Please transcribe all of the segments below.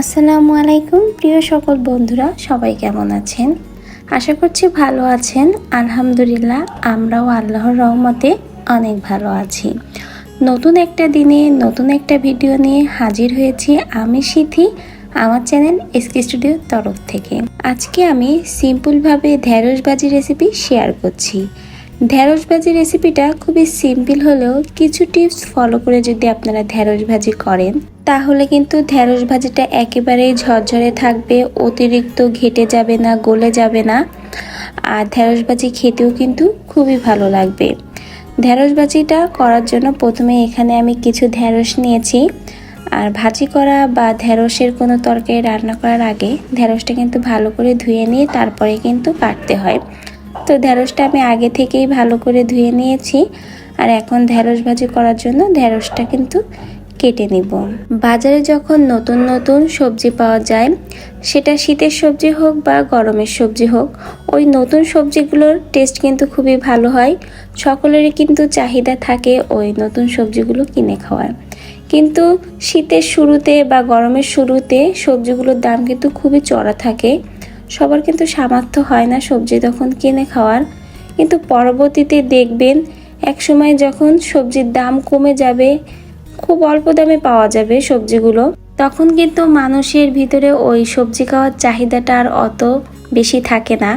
আসসালামু আলাইকুম, প্রিয় সকল বন্ধুরা, সবাই কেমন আছেন? আশা করছি ভালো আছেন। আলহামদুলিল্লাহ, আমরাও আল্লাহর রহমতে অনেক ভালো আছি। নতুন একটা দিনে, নতুন একটা ভিডিও নিয়ে হাজির হয়েছি আমি সিথি, আমার চ্যানেল এসকে স্টুডিওর তরফ থেকে। আজকে আমি সিম্পলভাবে ঢ্যাঁড়সবাজি রেসিপি শেয়ার করছি। ঢ্যাঁড়সবাজি রেসিপিটা খুবই সিম্পল হলেও কিছু টিপস ফলো করে যদি আপনারা ঢ্যাঁড়স ভাজি করেন, তাহলে কিন্তু ঢ্যাঁড়স ভাজিটা একেবারেই ঝরঝরে থাকবে, অতিরিক্ত ঘেটে যাবে না, গলে যাবে না। আর ঢ্যাঁড়স ভাজি খেতেও কিন্তু খুবই ভালো লাগবে। ঢ্যাঁড়স ভাজিটা করার জন্য প্রথমে এখানে আমি কিছু ঢ্যাঁড়স নিয়েছি। আর ভাজি করা বা ঢ্যাঁড়সের কোনো তরকারি রান্না করার আগে ঢ্যাঁড়সটা কিন্তু ভালো করে ধুয়ে নিয়ে তারপরে কিন্তু কাটতে হয়। তো ঢ্যাঁড়সটা আমি আগে থেকেই ভালো করে ধুয়ে নিয়েছি। আর এখন ঢ্যাঁড়স ভাজি করার জন্য ঢ্যাঁড়সটা কিন্তু কেটে নিব। বাজারে যখন নতুন নতুন সবজি পাওয়া যায়, সেটা শীতের সবজি হোক বা গরমের সবজি হোক, ওই নতুন সবজিগুলোর টেস্ট কিন্তু খুবই ভালো হয়। সকলেরই কিন্তু চাহিদা থাকে ওই নতুন সবজিগুলো কিনে খাওয়ার। কিন্তু শীতের শুরুতে বা গরমের শুরুতে সবজিগুলোর দাম কিন্তু খুবই চড়া থাকে। সবার কিন্তু সামর্থ্য হয় না সবজি তখন কিনে খাওয়ার। কিন্তু পরবর্তীতে দেখবেন এক সময় যখন সবজির দাম কমে যাবে, খুব অল্প দামে পাওয়া যাবে সবজিগুলো, তখন কিন্তু মানুষের ভিতরে ওই সবজি খাওয়ার চাহিদাটা আর অত বেশি থাকে না।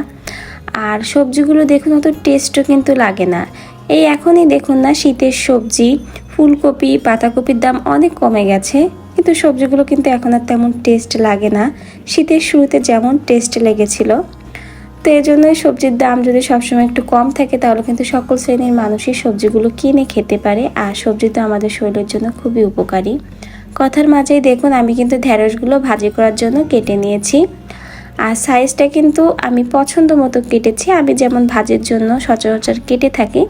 আর সবজিগুলো দেখুন, অত টেস্টও কিন্তু লাগে না। এই এখনই দেখুন না শীতের সবজি, ফুলকপি, পাতাকপির দাম অনেক কমে গেছে। কিন্তু সবজিগুলো কিন্তু এখন আর তেমন টেস্ট লাগে না। শীতের শুরুতে যেমন টেস্ট লেগেছিল। তো এই জন্য সবজির দাম যদি সবসময় একটু কম থাকে, তাহলে কিন্তু সকল শ্রেণির মানুষই সবজিগুলো কিনে খেতে পারে। আর সবজি তো আমাদের শরীরের জন্য খুবই উপকারী। কথার মাঝেই দেখুন, আমি কিন্তু ঢ্যাঁড়সগুলো ভাজি করার জন্য কেটে নিয়েছি। আর সাইজটা কিন্তু আমি পছন্দ মতো কেটেছি। আমি যেমন ভাজের জন্য সচরাচর কেটে থাকি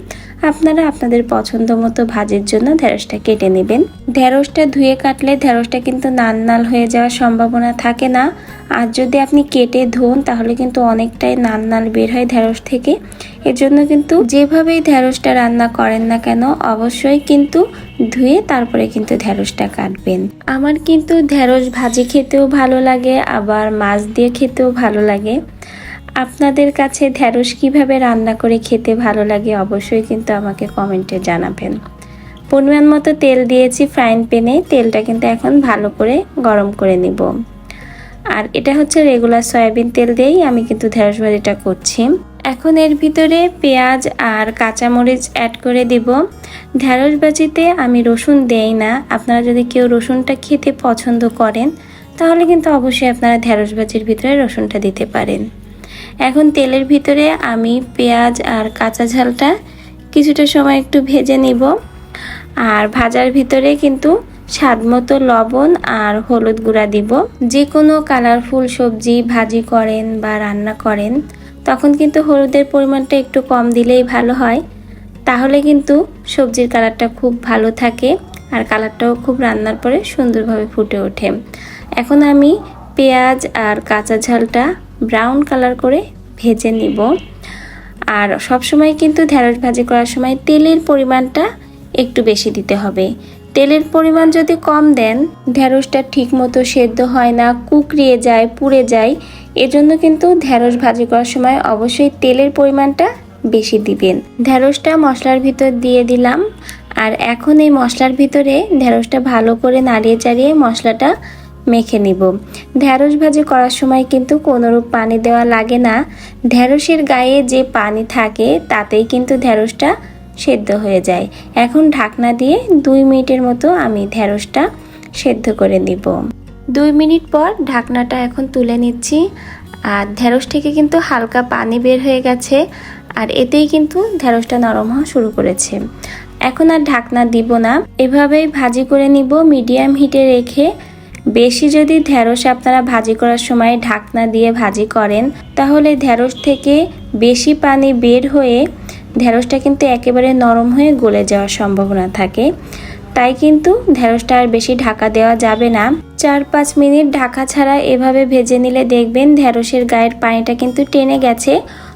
আপনারা আপনাদের পছন্দ মতো ভাজের জন্য ঢেঁড়সটা কেটে নেবেন। ঢেঁড়সটা ধুয়ে কাটলে ঢেঁড়সটা কিন্তু নাল নাল হয়ে যাওয়ার সম্ভাবনা থাকে না। আর যদি আপনি কেটে ধোন, তাহলে কিন্তু অনেকটাই নাল নাল বের হয় ঢেঁড়স থেকে। এজন্য কিন্তু যেভাবেই ঢেঁড়সটা রান্না করেন না কেন, অবশ্যই কিন্তু ধুয়ে তারপরে কিন্তু ঢেঁড়সটা কাটবেন। আমার কিন্তু ঢেঁড়স ভাজি খেতেও ভালো লাগে, আবার মাছ দিয়ে খেতেও ভালো লাগে। আপনাদের কাছে ঢ্যাঁড়স কীভাবে রান্না করে খেতে ভালো লাগে অবশ্যই কিন্তু আমাকে কমেন্টে জানাবেন। পরিমাণ মতো তেল দিয়েছি ফ্রাইং প্যানে তেলটা কিন্তু এখন ভালো করে গরম করে নিব। আর এটা হচ্ছে রেগুলার সয়াবিন তেল দিয়েই আমি কিন্তু ঢেঁড়স ভাজিটা করছি। এখন এর ভিতরে পেঁয়াজ আর কাঁচামরিচ অ্যাড করে দিব। ঢেঁড়স ভাজিতে আমি রসুন দেই না, আপনারা যদি কেউ রসুনটা খেতে পছন্দ করেন, তাহলে কিন্তু অবশ্যই আপনারা ঢেঁড়স ভাজির ভিতরে রসুনটা দিতে পারেন। এখন তেলের ভিতরে আমি পেঁয়াজ আর কাঁচা ঝালটা কিছুটা সময় একটু ভেজে নিব। আর ভাজার ভিতরে কিন্তু স্বাদ মতো লবণ আর হলুদ গুঁড়া দিব। যে কোনো কালারফুল সবজি ভাজি করেন বা রান্না করেন, তখন কিন্তু হলুদের পরিমাণটা একটু কম দিলেই ভালো হয়। তাহলে কিন্তু সবজির কালারটা খুব ভালো থাকে আর কালারটাও খুব রান্নার পরে সুন্দরভাবে ফুটে ওঠে। এখন আমি পেঁয়াজ আর কাঁচা ঝালটা ব্রাউন কালার করে ভেজে নিব। আর সবসময় কিন্তু ঢেঁড়স ভাজি করার সময় তেলের পরিমাণটা একটু বেশি দিতে হবে। তেলের পরিমাণ যদি কম দেন, ঢেঁড়সটা ঠিক মতো সেদ্ধ হয় না কুকরিয়ে যায়, পুড়ে যায়, এজন্য কিন্তু ঢেঁড়স ভাজি করার সময় অবশ্যই তেলের পরিমাণটা বেশি দিবেন। ঢেঁড়সটা মশলার ভিতর দিয়ে দিলাম। আর এখন এই মশলার ভিতরে ঢেঁড়সটা ভালো করে নাড়িয়ে চাড়িয়ে মশলাটা মেখে নিব। ঢ্যাঁড়স ভাজি করার সময় কিন্তু কোনোরূপ পানি দেওয়া লাগে না। ঢ্যাঁড়সের গায়ে যে পানি থাকে, তাতেই কিন্তু ঢ্যাঁড়সটা সেদ্ধ হয়ে যায়। এখন ঢাকনা দিয়ে দুই মিনিটের মতো আমি ঢ্যাঁড়সটা সেদ্ধ করে নিব। দুই মিনিট পর ঢাকনাটা এখন তুলে নিচ্ছি। আর ঢ্যাঁড়স থেকে কিন্তু হালকা পানি বের হয়ে গেছে। আর এতেই কিন্তু ঢ্যাঁড়সটা নরম হওয়া শুরু করেছে। এখন আর ঢাকনা দিব না। এভাবেই ভাজি করে নিব। মিডিয়াম হিটে রেখে বেশি যদি ঢ্যাঁড়স আপনারা ভাজি করার সময় ঢাকনা দিয়ে ভাজি করেন, তাহলে ঢ্যাঁড়স থেকে বেশি পানি বের হয়ে ঢ্যাঁড়সটা কিন্তু একেবারে নরম হয়ে গলে যাওয়ার সম্ভাবনা থাকে। তাই কিন্তু ঢ্যাঁড়সটা আর বেশি ঢাকা দেওয়া যাবে না। চার পাঁচ মিনিট ঢাকা ছাড়া এভাবে ভেজে নিলে দেখবেন ঢ্যাঁড়সের গায়ের পানিটা কিন্তু টেনে গেছে।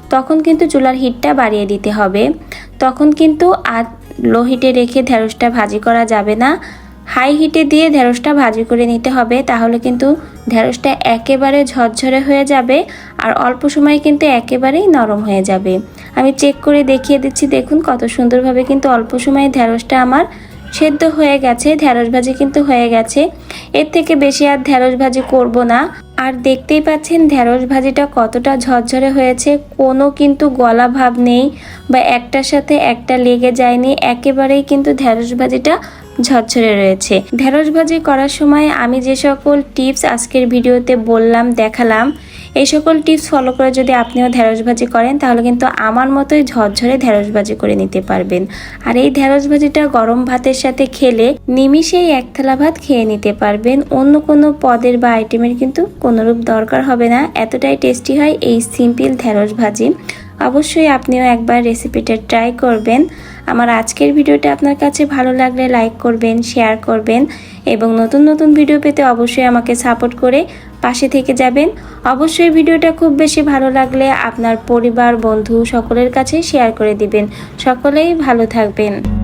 তখন কিন্তু চুলার হিটটা বাড়িয়ে দিতে হবে। তখন কিন্তু আর লো হিটে রেখে ঢ্যাঁড়সটা ভাজি করা যাবে না। হাই হিটে দিয়ে ঢেঁড়সটা ভাজি করে নিতে হবে, তাহলে কিন্তু ঢ্যাঁড়সটা একেবারে ঝরঝরে হয়ে যাবে আর অল্প সময়ে কিন্তু একেবারেই নরম হয়ে যাবে। আমি চেক করে দেখিয়ে দিচ্ছি, দেখুন কত সুন্দরভাবে কিন্তু অল্প সময়ে ঢ্যাঁড়সটা আমার সেদ্ধ হয়ে গেছে ঢ্যাঁড়স ভাজি কিন্তু হয়ে গেছে। এর থেকে বেশি আর ঢ্যাঁড়স ভাজি করব না। আর দেখতেই পাচ্ছেন ঢ্যাঁড়স ভাজিটা কতটা ঝরঝরে হয়েছে, কোনো কিন্তু গলা ভাব নেই বা একটার সাথে একটা লেগে যায়নি, একেবারেই কিন্তু ঢ্যাঁড়স ভাজিটা ঝরঝরে রয়েছে। ঢ্যাঁড়স ভাজি করার সময় আমি যে সকল টিপস আজকের ভিডিওতে বললাম, দেখালাম, এই সকল টিপস ফলো করে যদি আপনিও ঢ্যাঁড়স ভাজি করেন, তাহলে কিন্তু আমার মতোই ঝরঝরে ঢ্যাঁড়স ভাজি করে নিতে পারবেন। আর এই ঢেঁড়স ভাজিটা গরম ভাতের সাথে খেলে নিমিষেই এক থালা ভাত খেয়ে নিতে পারবেন। অন্য কোনো পদের বা আইটেমের কিন্তু কোনোরূপ দরকার হবে না। এতটাই টেস্টি হয় এই সিম্পল ঢেঁড়স ভাজি অবশ্যই আপনিও একবার রেসিপিটা ট্রাই করবেন। আমার আজকের ভিডিওটা আপনার কাছে ভালো লাগলে লাইক করবেন শেয়ার করবেন এবং নতুন নতুন ভিডিও পেতে অবশ্যই আমাকে সাপোর্ট করে পাশে থেকে যাবেন। অবশ্যই ভিডিওটা খুব বেশি ভালো লাগলে আপনার পরিবার, বন্ধু সকলের কাছে শেয়ার করে দিবেন। সকলেই ভালো থাকবেন।